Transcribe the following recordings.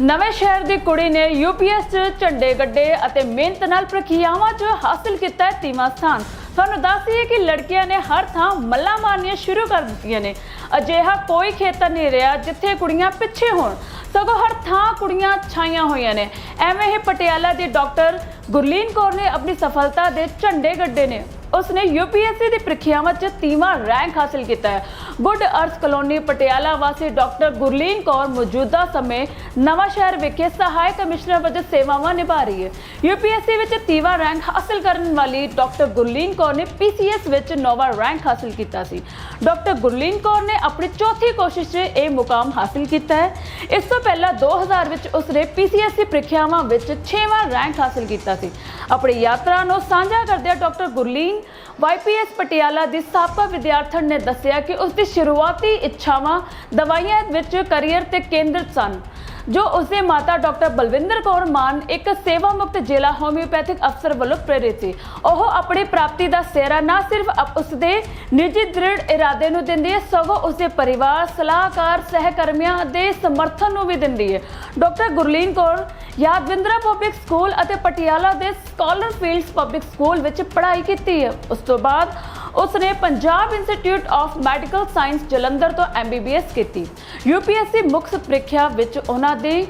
ਨਵੇਂ ਸ਼ਹਿਰ ਦੀ ਕੁੜੀ ਨੇ ਯੂਪੀਐਸ 'ਚ ਝੰਡੇ ਗੱਡੇ ਅਤੇ ਮਿਹਨਤ ਨਾਲ ਪ੍ਰਕਿਰਿਆਵਾਂ 'ਚ ਹਾਸਲ ਕੀਤਾ ਹੈ ਤੀਵਾਂ ਸਥਾਨ। ਤੁਹਾਨੂੰ ਦੱਸ ਦਈਏ ਕਿ ਲੜਕੀਆਂ ਨੇ ਹਰ ਥਾਂ ਮੱਲਾਂ ਮਾਰਨੀਆਂ ਸ਼ੁਰੂ ਕਰ ਦਿੱਤੀਆਂ ਨੇ। ਅਜਿਹਾ ਕੋਈ ਖੇਤਰ ਨਹੀਂ ਰਿਹਾ ਜਿੱਥੇ ਕੁੜੀਆਂ ਪਿੱਛੇ ਹੋਣ। ਸਗੋਂ ਹਰ ਥਾਂ ਕੁੜੀਆਂ ਛਾਈਆਂ ਹੋਈਆਂ ਨੇ। ਐਵੇਂ ਹੀ ਪਟਿਆਲਾ ਦੇ ਡਾਕਟਰ ਗੁਰਲੀਨ ਕੌਰ ਨੇ ਆਪਣੀ ਸਫਲਤਾ ਦੇ ਝੰਡੇ ਗੱਡੇ ਨੇ ਉਸਨੇ ਯੂਪੀਐਸਸੀ ਦੀ ਪ੍ਰੀਖਿਆਵਾਂ 'ਚ ਤੀਵਾਂ ਰੈਂਕ ਹਾਸਲ ਕੀਤਾ ਹੈ। ਗੁੱਡ ਅਰਥ ਕਲੋਨੀ ਪਟਿਆਲਾ ਵਾਸੀ ਡਾਕਟਰ ਗੁਰਲੀਨ ਕੌਰ ਮੌਜੂਦਾ ਸਮੇਂ ਨਵਾਂ ਸ਼ਹਿਰ ਵਿਖੇ ਸਹਾਇਕ ਕਮਿਸ਼ਨਰ ਵਜੋਂ ਸੇਵਾਵਾਂ ਨਿਭਾ ਰਹੀ ਹੈ। ਯੂਪੀਐਸਸੀ ਵਿੱਚ ਤੀਵਾਂ ਰੈਂਕ ਹਾਸਲ ਕਰਨ ਵਾਲੀ ਡਾਕਟਰ ਗੁਰਲੀਨ ਕੌਰ ਨੇ ਪੀਸੀਐਸ ਵਿੱਚ ਨੌਵਾਂ ਰੈਂਕ ਹਾਸਲ ਕੀਤਾ ਸੀ। ਡਾਕਟਰ ਗੁਰਲੀਨ ਕੌਰ ਨੇ ਆਪਣੀ ਚੌਥੀ ਕੋਸ਼ਿਸ਼ 'ਚ ਇਹ ਮੁਕਾਮ ਹਾਸਲ ਕੀਤਾ ਹੈ। ਇਸ ਤੋਂ ਪਹਿਲਾਂ 2000 ਵਿੱਚ ਉਸਨੇ ਪੀਸੀਐਸਸੀ ਪ੍ਰੀਖਿਆਵਾਂ ਵਿੱਚ 6ਵਾਂ ਰੈਂਕ ਹਾਸਲ ਕੀਤਾ ਸੀ। ਆਪਣੀ ਯਾਤਰਾ ਨੂੰ ਸਾਂਝਾ ਕਰਦਿਆਂ ਡਾਕਟਰ ਗੁਰਲੀਨ ਵਾਈਪੀਐਸ ਪਟਿਆਲਾ ਦੀ ਸਾਬਕਾ ਵਿਦਿਆਰਥਣ ਨੇ ਦੱਸਿਆ ਕਿ ਉਸ ਦੀ ਸ਼ੁਰੂਆਤੀ ਇੱਛਾਵਾਂ ਦਵਾਈਆਂ ਵਿੱਚ ਕੈਰੀਅਰ ਤੇ ਕੇਂਦਰਿਤ ਸਨ, ਜੋ ਉਸਦੇ ਮਾਤਾ ਡਾਕਟਰ ਬਲਵਿੰਦਰ ਕੌਰ ਮਾਨ, ਇੱਕ ਸੇਵਾ ਮੁਕਤ ਜ਼ਿਲ੍ਹਾ ਹੋਮਿਓਪੈਥਿਕ ਅਫਸਰ ਵੱਲੋਂ ਪ੍ਰੇਰਿਤ ਸੀ। ਉਹ ਆਪਣੀ ਪ੍ਰਾਪਤੀ ਦਾ ਸਿਹਰਾ ਨਾ ਸਿਰਫ ਉਸਦੇ ਨਿੱਜੀ ਦ੍ਰਿੜ ਇਰਾਦੇ ਨੂੰ ਦਿੰਦੀ ਹੈ, ਸਗੋਂ ਉਸਦੇ ਪਰਿਵਾਰ, ਸਲਾਹਕਾਰ, ਸਹਿਕਰਮੀਆਂ ਦੇ ਸਮਰਥਨ ਨੂੰ ਵੀ ਦਿੰਦੀ ਹੈ। Doctor Gurleen Kaur Yadavindra public school ਅਤੇ ਪਟਿਆਲਾ ਦੇ ਸਕਾਲਰ ਫੀਲਡਸ ਪਬਲਿਕ ਸਕੂਲ ਵਿੱਚ ਪੜ੍ਹਾਈ ਕੀਤੀ ਹੈ। ਉਸ ਤੋਂ ਬਾਅਦ ਉਸ ਨੇ Punjab institute of medical science Jalandhar ਤੋਂ ਐਮਬੀਬੀਐਸ ਕੀਤੀ। ਯੂਪੀਐਸਸੀ ਮੁੱਖ ਪ੍ਰੀਖਿਆ ਵਿੱਚ ਉਹਨਾਂ ਦੇ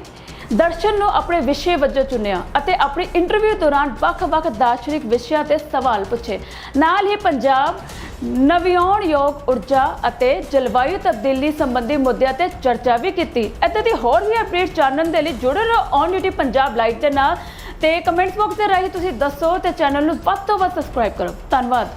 ਦਰਸ਼ਨ ਨੂੰ ਆਪਣੇ ਵਿਸ਼ੇ ਵਜੋਂ ਚੁਣਿਆ ਅਤੇ ਆਪਣੀ ਇੰਟਰਵਿਊ ਦੌਰਾਨ ਵੱਖ-ਵੱਖ ਦਾਰਸ਼ਨਿਕ ਵਿਸ਼ਿਆਂ ਤੇ ਸਵਾਲ ਪੁੱਛੇ। ਨਾਲ ਹੀ ਪੰਜਾਬ ਨਵਿਆਉਣਯੋਗ ਊਰਜਾ ਅਤੇ ਜਲਵਾਯੂ ਤਬਦੀਲੀ ਸੰਬੰਧੀ ਮੁੱਦਿਆਂ ਤੇ ਚਰਚਾ ਵੀ ਕੀਤੀ। ਇੱਥੇ ਦੀ ਹੋਰ ਵੀ ਅਪਡੇਟ ਜਾਣਨ ਦੇ ਲਈ ਜੁੜੇ ਰਹੋ ਔਨ ਡਿਊਟੀ ਪੰਜਾਬ ਲਾਈਵ ਦੇ ਨਾਲ। ਤੇ ਕਮੈਂਟਸ ਬਾਕਸ ਦੇ ਰਾਹੀਂ ਤੁਸੀਂ ਦੱਸੋ ਤੇ ਚੈਨਲ ਨੂੰ ਵੱਧ ਤੋਂ ਵੱਧ ਸਬਸਕ੍ਰਾਈਬ ਕਰੋ। ਧੰਨਵਾਦ।